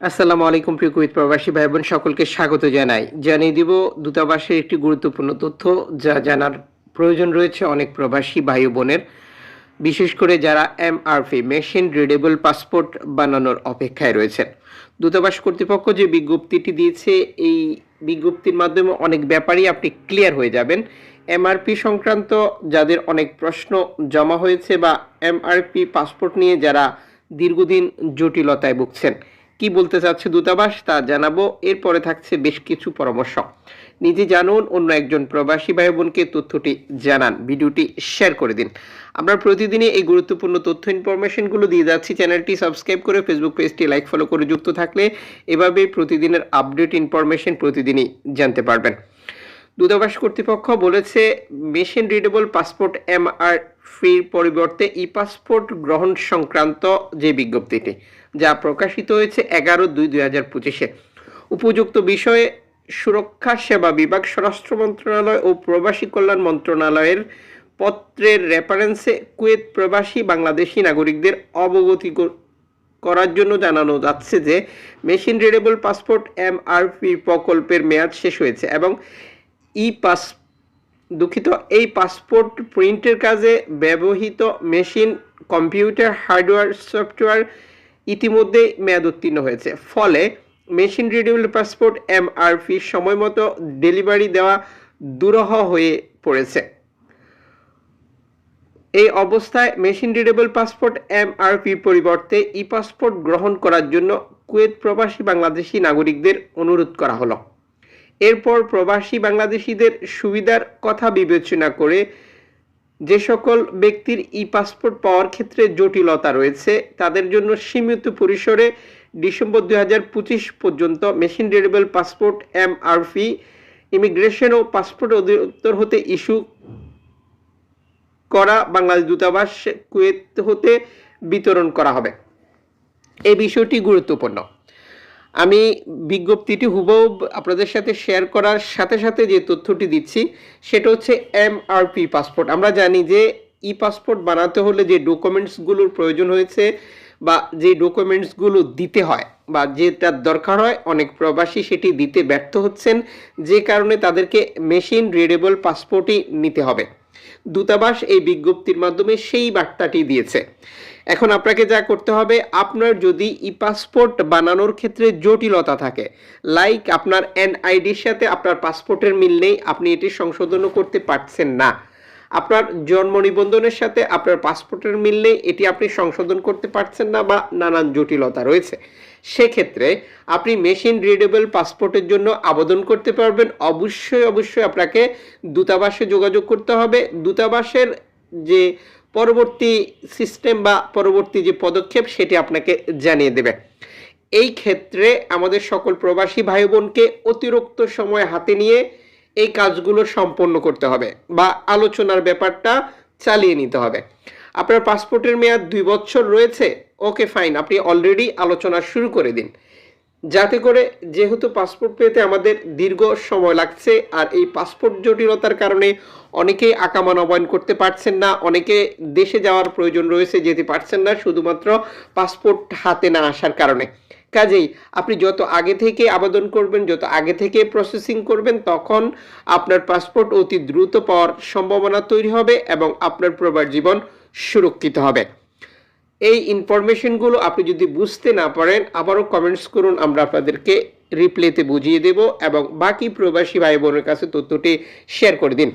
আসসালামু আলাইকুম প্রিয় কুইত প্রবাসী ভাই বোন সকলকে স্বাগত জানাই। জানিয়ে দিব দূতাবাসের একটি গুরুত্বপূর্ণ তথ্য, যা জানার প্রয়োজন রয়েছে অনেক প্রবাসী ভাই বোনের বিশেষ করে যারা এমআরপি, মেশিন রিডেবল পাসপোর্ট বানানোর অপেক্ষায় রয়েছেন। দূতাবাস কর্তৃপক্ষ যে বিজ্ঞপ্তিটি দিয়েছে, এই বিজ্ঞপ্তির মাধ্যমে অনেক ব্যাপারই আপনি ক্লিয়ার হয়ে যাবেন। এমআরপি সংক্রান্ত যাদের অনেক প্রশ্ন জমা হয়েছে বা এমআরপি পাসপোর্ট নিয়ে যারা দীর্ঘদিন জটিলতায় ভুগছেন কি বলতে চাচ্ছে দূতাবাস তা জানাব। এরপরে থাকছে বেশ কিছু পরামর্শ। নিজে জানুন, অন্য একজন প্রবাসী ভাই বোনকে তথ্যটি জানান। ভিডিওটি শেয়ার করে দিন। আমরা প্রতিদিনই এই গুরুত্বপূর্ণ তথ্য ইনফরমেশনগুলো দিয়ে যাচ্ছি। চ্যানেলটি সাবস্ক্রাইব করে ফেসবুক পেজটি লাইক, ফলো করে যুক্ত থাকলে এভাবে প্রতিদিনের আপডেট ইনফরমেশন প্রতিদিনই জানতে পারবেন। দূতাবাস কর্তৃপক্ষ বলেছে, মেশিন রিডেবল পাসপোর্ট এমআর ফির পরিবর্তে ই পাসপোর্ট গ্রহণ সংক্রান্ত যে বিজ্ঞপ্তিটি, যা প্রকাশিত হয়েছে এগারো দুই দুই হাজার পঁচিশে। উপযুক্ত বিষয়ে সুরক্ষা সেবা বিভাগ, স্বরাষ্ট্র মন্ত্রণালয় ও প্রবাসী কল্যাণ মন্ত্রণালয়ের পত্রের রেফারেন্সে কুয়েত প্রবাসী বাংলাদেশি নাগরিকদের অবগতি করার জন্য জানানো যাচ্ছে যে, মেশিন রিডেবল পাসপোর্ট এমআরপি প্রকল্পের মেয়াদ শেষ হয়েছে এবং ই পাস, দুঃখিত, এই পাসপোর্ট প্রিন্টের কাজে ব্যবহৃত মেশিন, কম্পিউটার, হার্ডওয়্যার, সফটওয়্যার ইতিমধ্যে মেয়াদ উত্তীর্ণ হয়েছে। ফলে মেশিন রিডেবল পাসপোর্ট এমআরপি সময় মতো ডেলিভারি দেওয়া দুরহ হয়ে পড়েছে। এই অবস্থায় মেশিন রিডেবল পাসপোর্ট এমআরপির পরিবর্তে ই পাসপোর্ট গ্রহণ করার জন্য কুয়েত প্রবাসী বাংলাদেশি নাগরিকদের অনুরোধ করা হলো। এরপর প্রবাসী বাংলাদেশিদের সুবিধার কথা বিবেচনা করে যে সকল ব্যক্তির ই পাসপোর্ট পাওয়ার ক্ষেত্রে জটিলতা রয়েছে, তাদের জন্য সীমিত পরিসরে ডিসেম্বর দু হাজার পঁচিশ পর্যন্ত machine readable passport M MRP, immigration ও পাসপোর্ট অধিদপ্তর হতে ইস্যু করা, বাংলাদেশ দূতাবাস, কুয়েত হতে বিতরণ করা হবে। এই বিষয়টি গুরুত্বপূর্ণ। আমি বিজ্ঞপ্তিটি হুবহু আপনাদের সাথে শেয়ার করার সাথে সাথে যে তথ্যটি দিচ্ছি, সেটা হচ্ছে এমআরপি পাসপোর্ট আমরা জানি যে ই পাসপোর্ট বানাতে হলে যে ডকুমেন্টসগুলোর প্রয়োজন হয়েছে বা যে ডকুমেন্টসগুলো দিতে হয় বা যেটার দরকার হয়, অনেক প্রবাসী সেটি দিতে ব্যর্থ হচ্ছেন, যে কারণে তাদেরকে মেশিন রিডেবল পাসপোর্টই নিতে হবে। দূতাবাস এই বিজ্ঞপ্তির মাধ্যমে সেই বার্তাটি দিয়েছে। এখন আপনাকে যা করতে হবে, আপনার যদি ই পাসপোর্ট বানানোর ক্ষেত্রে জটিলতা থাকে লাইক আপনার এনআইডির সাথে আপনার পাসপোর্টের মিল নেই, আপনি এটি সংশোধনও করতে পারছেন না। আপনার জন্ম নিবন্ধনের সাথে আপনার পাসপোর্টের মিল নেই, এটি আপনি সংশোধন করতে পারছেন না বা নানান জটিলতা রয়েছে। সেক্ষেত্রে আপনি মেশিন রিডেবল পাসপোর্টের জন্য আবেদন করতে পারবেন, অবশ্যই অবশ্যই আপনাকে দূতাবাসে যোগাযোগ করতে হবে। দূতাবাসের যে পরবর্তী সিস্টেম বা পরবর্তী যে পদক্ষেপ, সেটি আপনাকে জানিয়ে দেবে। এই ক্ষেত্রে আমাদের সকল প্রবাসী ভাই বোনকে অতিরিক্ত সময় হাতে নিয়ে এই কাজগুলো সম্পন্ন করতে হবে বা আলোচনার ব্যাপারটা চালিয়ে নিতে হবে। আপনার পাসপোর্টের মেয়াদ দুই বছর রয়েছে। ওকে ফাইন আপনি অলরেডি আলোচনা শুরু করে দিন। যাতে করে যেহেতু পাসপোর্ট পেতে আমাদের দীর্ঘ সময় লাগছে, আর এই পাসপোর্ট জটিলতার কারণে অনেকেই আকামা নবায়ন করতে পারছেন না, অনেকে দেশে যাওয়ার প্রয়োজন রয়েছে, যেতে পারছেন না, শুধুমাত্র পাসপোর্ট হাতে না আসার কারণে। কাজেই আপনি যত আগে থেকে আবেদন করবেন, যত আগে থেকে প্রসেসিং করবেন, তখন আপনার পাসপোর্ট অতি দ্রুত পাওয়ার সম্ভাবনা তৈরি হবে এবং আপনার প্রবার জীবন সুরক্ষিত হবে। এই ইনফরমেশনগুলো আপনি যদি বুঝতে না পারেন, আবারও কমেন্টস করুন, আমরা আপনাদেরকে রিপ্লেতে বুঝিয়ে দেব এবং বাকি প্রবাসী ভাই বোনের কাছে তথ্যটি শেয়ার করে দিন।